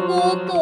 ওগো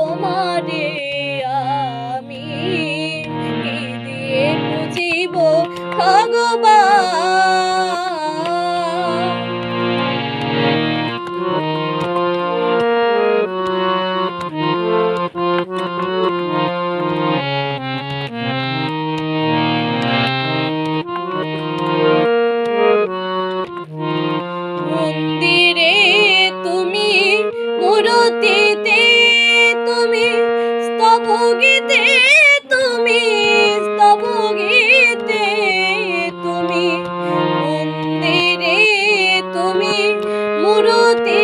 ti.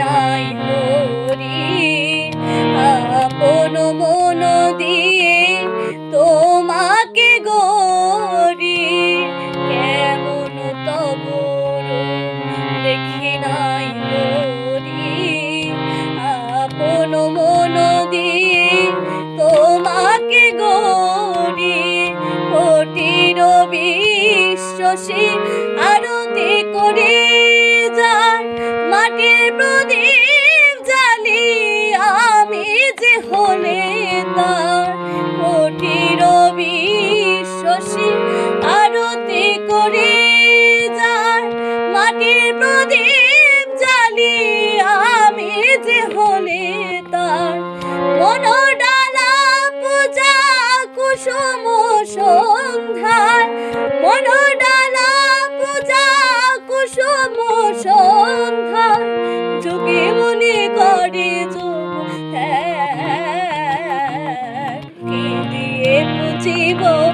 নাই হরি আপন মন দিয়ে তোমাকে গরি কেমন তবু দেখি নাই হরি আপন মন দিয়ে তোমাকে গরি কোটির বিশ্বাসী আরতি করে। প্রদীপ জালি আমি যে হলে তার কোটি রবি শশী আরতি করে যার মাটির প্রদীপ জালি আমি যে হলে তার মনোডালা